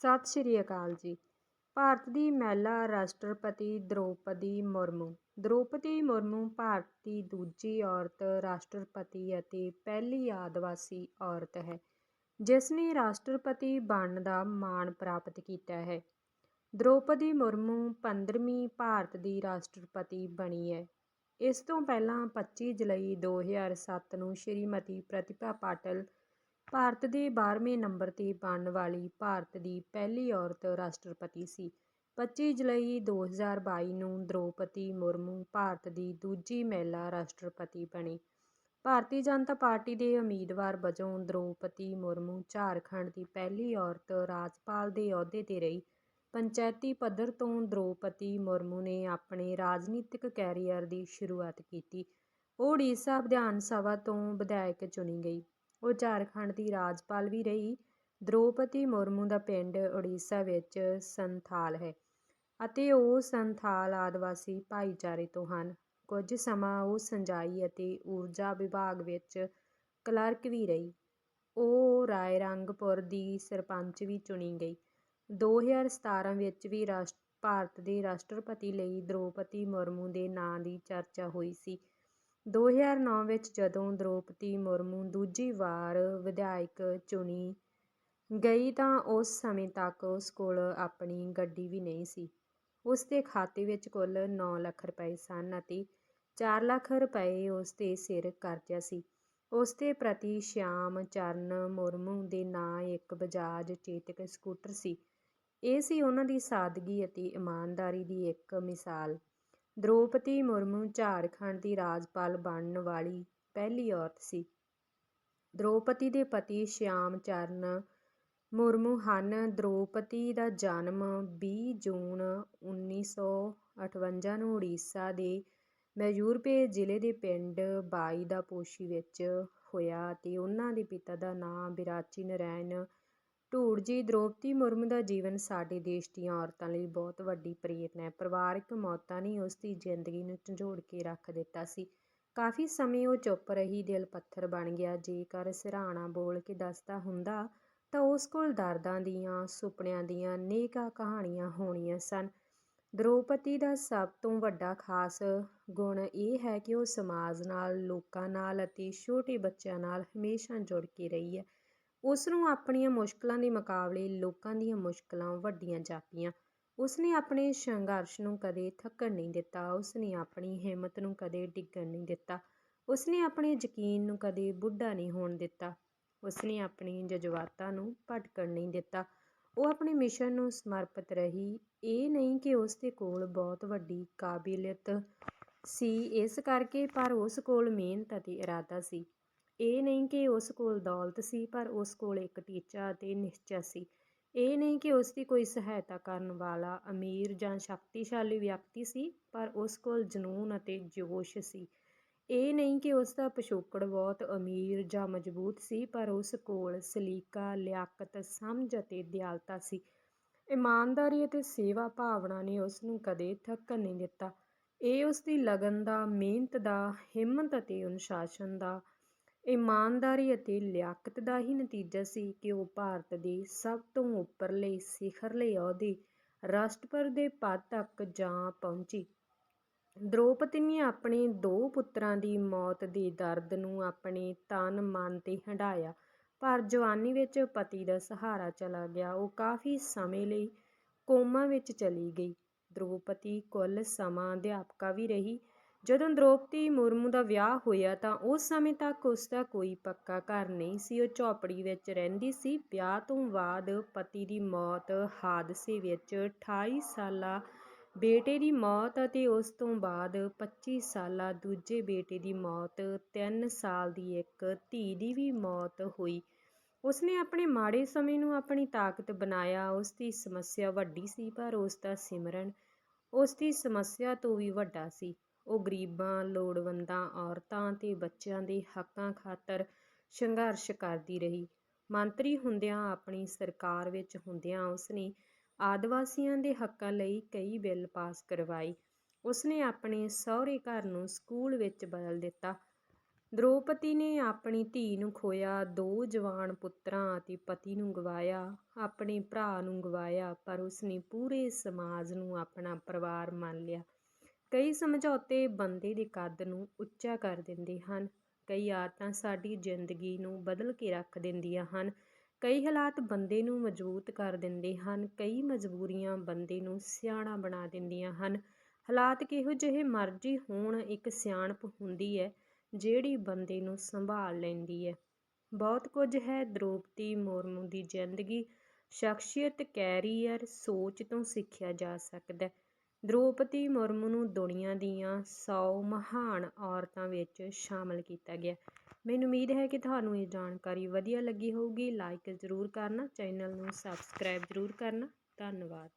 ਸਤਿ ਸ਼੍ਰੀ ਅਕਾਲ ਜੀ। ਭਾਰਤ ਦੀ ਮਹਿਲਾ ਰਾਸ਼ਟਰਪਤੀ ਦ੍ਰੋਪਦੀ ਮੁਰਮੂ। ਦ੍ਰੋਪਦੀ ਮੁਰਮੂ ਭਾਰਤ ਦੀ ਦੂਜੀ ਔਰਤ, ਰਾਸ਼ਟਰਪਤੀ ਅਤੇ ਪਹਿਲੀ ਆਦਿਵਾਸੀ ਔਰਤ ਹੈ ਜਿਸ ਨੇ ਰਾਸ਼ਟਰਪਤੀ ਬਣਨ ਦਾ ਮਾਣ ਪ੍ਰਾਪਤ ਕੀਤਾ ਹੈ। ਦ੍ਰੌਪਦੀ ਮੁਰਮੂ 15ਵੀਂ ਭਾਰਤ ਦੀ ਰਾਸ਼ਟਰਪਤੀ ਬਣੀ ਹੈ। ਇਸ ਤੋਂ ਪਹਿਲਾਂ 25 ਜੁਲਾਈ 2007 ਨੂੰ ਸ਼੍ਰੀਮਤੀ ਪ੍ਰਤਿਭਾ ਪਾਟਿਲ ਭਾਰਤ ਦੇ 12ਵੇਂ ਨੰਬਰ 'ਤੇ ਬਣਨ ਵਾਲੀ ਭਾਰਤ ਦੀ ਪਹਿਲੀ ਔਰਤ ਰਾਸ਼ਟਰਪਤੀ ਸੀ। 25 ਜੁਲਾਈ 2022 ਨੂੰ ਦ੍ਰੋਪਦੀ ਮੁਰਮੂ ਭਾਰਤ ਦੀ ਦੂਜੀ ਮਹਿਲਾ ਰਾਸ਼ਟਰਪਤੀ ਬਣੀ। ਭਾਰਤੀ ਜਨਤਾ ਪਾਰਟੀ ਦੇ ਉਮੀਦਵਾਰ ਵਜੋਂ ਦ੍ਰੋਪਦੀ ਮੁਰਮੂ ਝਾਰਖੰਡ ਦੀ ਪਹਿਲੀ ਔਰਤ ਰਾਜਪਾਲ ਦੇ ਅਹੁਦੇ 'ਤੇ ਰਹੀ। ਪੰਚਾਇਤੀ ਪੱਧਰ ਤੋਂ ਦ੍ਰੋਪਦੀ ਮੁਰਮੂ ਨੇ ਆਪਣੇ ਰਾਜਨੀਤਿਕ ਕੈਰੀਅਰ ਦੀ ਸ਼ੁਰੂਆਤ ਕੀਤੀ। ਉਹ ਉੜੀਸਾ ਵਿਧਾਨ ਸਭਾ ਤੋਂ ਵਿਧਾਇਕ ਚੁਣੀ ਗਈ। ਉਹ ਝਾਰਖੰਡ ਦੀ ਰਾਜਪਾਲ ਵੀ ਰਹੀ। ਦ੍ਰੌਪਦੀ ਮੁਰਮੂ ਦਾ ਪਿੰਡ ਉੜੀਸਾ ਵਿੱਚ ਸੰਥਾਲ ਹੈ ਅਤੇ ਉਹ ਸੰਥਾਲ ਆਦਿਵਾਸੀ ਭਾਈਚਾਰੇ ਤੋਂ ਹਨ। ਕੁਝ ਸਮਾਂ ਉਹ ਸਿੰਜਾਈ ਅਤੇ ਊਰਜਾ ਵਿਭਾਗ ਵਿੱਚ ਕਲਰਕ ਵੀ ਰਹੀ। ਉਹ ਰਾਏਰੰਗਪੁਰ ਦੀ ਸਰਪੰਚ ਵੀ ਚੁਣੀ ਗਈ। 2017 ਵਿੱਚ ਵੀ ਰਾਸ਼ਟ, ਭਾਰਤ ਦੇ ਰਾਸ਼ਟਰਪਤੀ ਲਈ ਦ੍ਰੋਪਦੀ ਮੁਰਮੂ ਦੇ ਨਾਂ ਦੀ ਚਰਚਾ ਹੋਈ ਸੀ। 2009 ਵਿੱਚ ਜਦੋਂ ਦ੍ਰੌਪਦੀ ਮੁਰਮੂ ਦੂਜੀ ਵਾਰ ਵਿਧਾਇਕ ਚੁਣੀ ਗਈ ਤਾਂ ਉਸ ਸਮੇਂ ਤੱਕ ਉਸ ਕੋਲ ਆਪਣੀ ਗੱਡੀ ਵੀ ਨਹੀਂ ਸੀ। ਉਸ ਦੇ ਖਾਤੇ ਵਿੱਚ ਕੁੱਲ 9 ਲੱਖ ਰੁਪਏ ਸਨ ਅਤੇ ਚਾਰ ਲੱਖ ਰੁਪਏ ਉਸ ਦੇ ਸਿਰ ਕਰਜ਼ਾ ਸੀ। ਉਸ ਦੇ ਪ੍ਰਤੀ ਸ਼ਿਆਮ ਚਰਨ ਮੁਰਮੂ ਦੇ ਨਾਂ ਇੱਕ ਬਜਾਜ ਚੇਤਕ ਸਕੂਟਰ ਸੀ। ਇਹ ਸੀ ਉਹਨਾਂ ਦੀ ਸਾਦਗੀ ਅਤੇ ਇਮਾਨਦਾਰੀ ਦੀ ਇੱਕ ਮਿਸਾਲ। ਦ੍ਰੌਪਦੀ ਮੁਰਮੂ ਝਾਰਖੰਡ ਦੀ ਰਾਜਪਾਲ ਬਣਨ ਵਾਲੀ ਪਹਿਲੀ ਔਰਤ ਸੀ। ਦ੍ਰੋਪਦੀ ਦੇ ਪਤੀ ਸ਼ਿਆਮ ਚਰਨ ਮੁਰਮੂ ਹਨ। ਦ੍ਰੋਪਦੀ ਦਾ ਜਨਮ ਵੀਹ ਜੂਨ 1958 ਨੂੰ ਉੜੀਸਾ ਦੇ ਮੈਯੂਰਪੇ ਜ਼ਿਲ੍ਹੇ ਦੇ ਪਿੰਡ ਬਾਈ ਦਾ ਪੋਸ਼ੀ ਵਿੱਚ ਹੋਇਆ ਅਤੇ ਉਹਨਾਂ ਦੇ ਪਿਤਾ ਦਾ ਨਾਂ ਬਿਰਾਚੀ ਨਰਾਇਣ ਨਰੈਣ ਢੂੜਜੀ ਦ੍ਰੋਪਦੀ ਮੁਰਮੂ ਦਾ ਜੀਵਨ ਸਾਡੇ ਦੇਸ਼ ਦੀਆਂ ਔਰਤਾਂ ਲਈ ਬਹੁਤ ਵੱਡੀ ਪ੍ਰੇਰਨਾ ਹੈ। ਪਰਿਵਾਰਕ ਮੌਤਾਂ ਨੇ ਉਸ ਦੀ ਜ਼ਿੰਦਗੀ ਨੂੰ ਝੰਜੋੜ ਕੇ ਰੱਖ ਦਿੱਤਾ ਸੀ। ਕਾਫੀ ਸਮੇਂ ਉਹ ਚੁੱਪ ਰਹੀ, ਦਿਲ ਪੱਥਰ ਬਣ ਗਿਆ। ਜੇਕਰ ਸਿਰਹਾਣਾ ਬੋਲ ਕੇ ਦੱਸਦਾ ਹੁੰਦਾ ਤਾਂ ਉਸ ਕੋਲ ਦਰਦਾਂ ਦੀਆਂ, ਸੁਪਨਿਆਂ ਦੀਆਂ ਨੇਕਾਂ ਕਹਾਣੀਆਂ ਹੋਣੀਆਂ ਸਨ। ਦ੍ਰੋਪਦੀ ਦਾ ਸਭ ਤੋਂ ਵੱਡਾ ਖਾਸ ਗੁਣ ਇਹ ਹੈ ਕਿ ਉਹ ਸਮਾਜ ਨਾਲ, ਲੋਕਾਂ ਨਾਲ ਅਤੇ ਛੋਟੇ ਬੱਚਿਆਂ ਨਾਲ ਹਮੇਸ਼ਾ ਜੁੜ ਕੇ ਰਹੀ ਹੈ। ਉਸ ਨੂੰ ਆਪਣੀਆਂ ਮੁਸ਼ਕਲਾਂ ਦੇ ਮੁਕਾਬਲੇ ਲੋਕਾਂ ਦੀਆਂ ਮੁਸ਼ਕਲਾਂ ਵੱਡੀਆਂ ਜਾਪੀਆਂ। ਉਸ ਨੇ ਆਪਣੇ ਸੰਘਰਸ਼ ਨੂੰ ਕਦੇ ਥੱਕਣ ਨਹੀਂ ਦਿੱਤਾ। ਉਸ ਨੇ ਆਪਣੀ ਹਿੰਮਤ ਨੂੰ ਕਦੇ ਡਿੱਗਣ ਨਹੀਂ ਦਿੱਤਾ। ਉਸ ਨੇ ਆਪਣੇ ਯਕੀਨ ਨੂੰ ਕਦੇ ਬੁੱਢਾ ਨਹੀਂ ਹੋਣ ਦਿੱਤਾ। ਉਸ ਨੇ ਆਪਣੇ ਜਜ਼ਬਾਤਾਂ ਨੂੰ ਭਟਕਣ ਨਹੀਂ ਦਿੱਤਾ। ਉਹ ਆਪਣੇ ਮਿਸ਼ਨ ਨੂੰ ਸਮਰਪਿਤ ਰਹੀ। ਇਹ ਨਹੀਂ ਕਿ ਉਸ ਦੇ ਕੋਲ ਬਹੁਤ ਵੱਡੀ ਕਾਬਲੀਅਤ ਸੀ। ਇਸ ਕਰਕੇ ਪਰ ਉਸ ਕੋਲ ਮਿਹਨਤ ਅਤੇ ਇਰਾਦਾ ਸੀ। ਇਹ ਨਹੀਂ ਕਿ ਉਸ ਕੋਲ ਦੌਲਤ ਸੀ, ਪਰ ਉਸ ਕੋਲ ਇੱਕ ਟੀਚਾ ਅਤੇ ਨਿਸ਼ਚਾ ਸੀ। ਇਹ ਨਹੀਂ ਕਿ ਉਸ ਦੀ ਕੋਈ ਸਹਾਇਤਾ ਕਰਨ ਵਾਲਾ ਅਮੀਰ ਜਾਂ ਸ਼ਕਤੀਸ਼ਾਲੀ ਵਿਅਕਤੀ ਸੀ, ਪਰ ਉਸ ਕੋਲ ਜਨੂਨ ਅਤੇ ਜੋਸ਼ ਸੀ। ਇਹ ਨਹੀਂ ਕਿ ਉਸ ਦਾ ਪਿਛੋਕੜ ਬਹੁਤ ਅਮੀਰ ਜਾਂ ਮਜ਼ਬੂਤ ਸੀ, ਪਰ ਉਸ ਕੋਲ ਸਲੀਕਾ, ਲਿਆਕਤ, ਸਮਝ ਅਤੇ ਦਿਆਲਤਾ ਸੀ। ਇਮਾਨਦਾਰੀ ਅਤੇ ਸੇਵਾ ਭਾਵਨਾ ਨੇ ਉਸ ਨੂੰ ਕਦੇ ਥੱਕਣ ਨਹੀਂ ਦਿੱਤਾ। ਇਹ ਉਸ ਦੀ ਲਗਨ ਦਾ, ਮਿਹਨਤ ਦਾ, ਹਿੰਮਤ ਅਤੇ ਅਨੁਸ਼ਾਸਨ ਦਾ ਇਮਾਨਦਾਰੀ ਅਤੇ ਲਿਆਕਤ ਦਾ ਹੀ ਨਤੀਜਾ ਸੀ ਕਿ ਉਹ ਭਾਰਤ ਦੇ ਸਭ ਤੋਂ ਉੱਪਰਲੇ ਸਿਖਰਲੇ ਅਹੁਦੇ ਰਾਸ਼ਟਰਪਤੀ ਦੇ ਪਦ ਤੱਕ ਜਾ ਪਹੁੰਚੀ। ਦ੍ਰੋਪਦੀ ਨੇ ਆਪਣੇ ਦੋ ਪੁੱਤਰਾਂ ਦੀ ਮੌਤ ਦੇ ਦਰਦ ਨੂੰ ਆਪਣੇ ਤਨ ਮਨ 'ਤੇ ਹੰਢਾਇਆ, ਪਰ ਜਵਾਨੀ ਵਿੱਚ ਪਤੀ ਦਾ ਸਹਾਰਾ ਚਲਾ ਗਿਆ। ਉਹ ਕਾਫੀ ਸਮੇਂ ਲਈ ਕੋਮਾ ਵਿੱਚ ਚਲੀ ਗਈ। ਦ੍ਰੋਪਦੀ ਕੁੱਲ ਸਮਾਂ ਅਧਿਆਪਕਾ ਵੀ ਰਹੀ। ਜਦੋਂ ਦ੍ਰੌਪਦੀ ਮੁਰਮੂ ਦਾ ਵਿਆਹ ਹੋਇਆ ਤਾਂ ਉਸ ਸਮੇਂ ਤੱਕ ਉਸ ਦਾ ਕੋਈ ਪੱਕਾ ਘਰ ਨਹੀਂ ਸੀ। ਉਹ ਝੌਪੜੀ ਵਿੱਚ ਰਹਿੰਦੀ ਸੀ। ਵਿਆਹ ਤੋਂ ਬਾਅਦ ਪਤੀ ਦੀ ਮੌਤ ਹਾਦਸੇ ਵਿੱਚ 28 ਸਾਲਾ ਬੇਟੇ ਦੀ ਮੌਤ ਅਤੇ ਉਸ ਤੋਂ ਬਾਅਦ 25 ਸਾਲਾ ਦੂਜੇ ਬੇਟੇ ਦੀ ਮੌਤ 3 ਸਾਲ ਦੀ ਇੱਕ ਧੀ ਦੀ ਵੀ ਮੌਤ ਹੋਈ। ਉਸਨੇ ਆਪਣੇ ਮਾੜੇ ਸਮੇਂ ਨੂੰ ਆਪਣੀ ਤਾਕਤ ਬਣਾਇਆ। ਉਸ ਦੀ ਸਮੱਸਿਆ ਵੱਡੀ ਸੀ ਪਰ ਉਸ ਦਾ ਸਿਮਰਨ ਉਸ ਦੀ ਸਮੱਸਿਆ ਤੋਂ ਵੀ ਵੱਡਾ ਸੀ। ਉਹ ਗਰੀਬਾਂ, ਲੋੜਵੰਦਾਂ, ਔਰਤਾਂ ਅਤੇ ਬੱਚਿਆਂ ਦੇ ਹੱਕਾਂ ਖਾਤਰ ਸੰਘਰਸ਼ ਕਰਦੀ ਰਹੀ। ਮੰਤਰੀ ਹੁੰਦਿਆਂ ਆਪਣੀ ਸਰਕਾਰ ਵਿੱਚ ਹੁੰਦਿਆਂ ਉਸਨੇ ਆਦਿਵਾਸੀਆਂ ਦੇ ਹੱਕਾਂ ਲਈ ਕਈ ਬਿੱਲ ਪਾਸ ਕਰਵਾਏ। ਉਸਨੇ ਆਪਣੇ ਸਹੁਰੇ ਘਰ ਨੂੰ ਸਕੂਲ ਵਿੱਚ ਬਦਲ ਦਿੱਤਾ। ਦ੍ਰੋਪਦੀ ਨੇ ਆਪਣੀ ਧੀ ਨੂੰ ਖੋਇਆ, ਦੋ ਜਵਾਨ ਪੁੱਤਰਾਂ ਅਤੇ ਪਤੀ ਨੂੰ ਗਵਾਇਆ, ਆਪਣੇ ਭਰਾ ਨੂੰ ਗਵਾਇਆ, ਪਰ ਉਸਨੇ ਪੂਰੇ ਸਮਾਜ ਨੂੰ ਆਪਣਾ ਪਰਿਵਾਰ ਮੰਨ ਲਿਆ। ਕਈ ਸਮਝੌਤੇ ਬੰਦੇ ਦੇ ਕੱਦ ਨੂੰ ਉੱਚਾ ਕਰ ਦਿੰਦੇ ਹਨ, ਕਈ ਆਦਤਾਂ ਸਾਡੀ ਜ਼ਿੰਦਗੀ ਨੂੰ ਬਦਲ ਕੇ ਰੱਖ ਦਿੰਦੀਆਂ ਹਨ, ਕਈ ਹਾਲਾਤ ਬੰਦੇ ਨੂੰ ਮਜ਼ਬੂਤ ਕਰ ਦਿੰਦੇ ਹਨ, ਕਈ ਮਜਬੂਰੀਆਂ ਬੰਦੇ ਨੂੰ ਸਿਆਣਾ ਬਣਾ ਦਿੰਦੀਆਂ ਹਨ। ਹਾਲਾਤ ਕਿਹੋ ਜਿਹੇ ਮਰਜ਼ੀ ਹੋਣ, ਇੱਕ ਸਿਆਣਪ ਹੁੰਦੀ ਹੈ ਜਿਹੜੀ ਬੰਦੇ ਨੂੰ ਸੰਭਾਲ ਲੈਂਦੀ ਹੈ। ਬਹੁਤ ਕੁਝ ਹੈ ਦ੍ਰੋਪਦੀ ਮੁਰਮੂ ਦੀ ਜ਼ਿੰਦਗੀ, ਸ਼ਖਸੀਅਤ, ਕੈਰੀਅਰ, ਸੋਚ ਤੋਂ ਸਿੱਖਿਆ ਜਾ ਸਕਦਾ ਦ੍ਰੋਪਦੀ ਮੁਰਮੂ ਨੂੰ ਦੁਨੀਆ ਦੀਆਂ ਸੌ ਮਹਾਨ ਔਰਤਾਂ ਵਿੱਚ ਸ਼ਾਮਲ ਕੀਤਾ ਗਿਆ। ਮੈਨੂੰ ਉਮੀਦ ਹੈ ਕਿ ਤੁਹਾਨੂੰ ਇਹ ਜਾਣਕਾਰੀ ਵਧੀਆ ਲੱਗੀ ਹੋਊਗੀ। ਲਾਈਕ ਜ਼ਰੂਰ ਕਰਨਾ, ਚੈਨਲ ਨੂੰ ਸਬਸਕ੍ਰਾਈਬ ਜ਼ਰੂਰ ਕਰਨਾ। ਧੰਨਵਾਦ।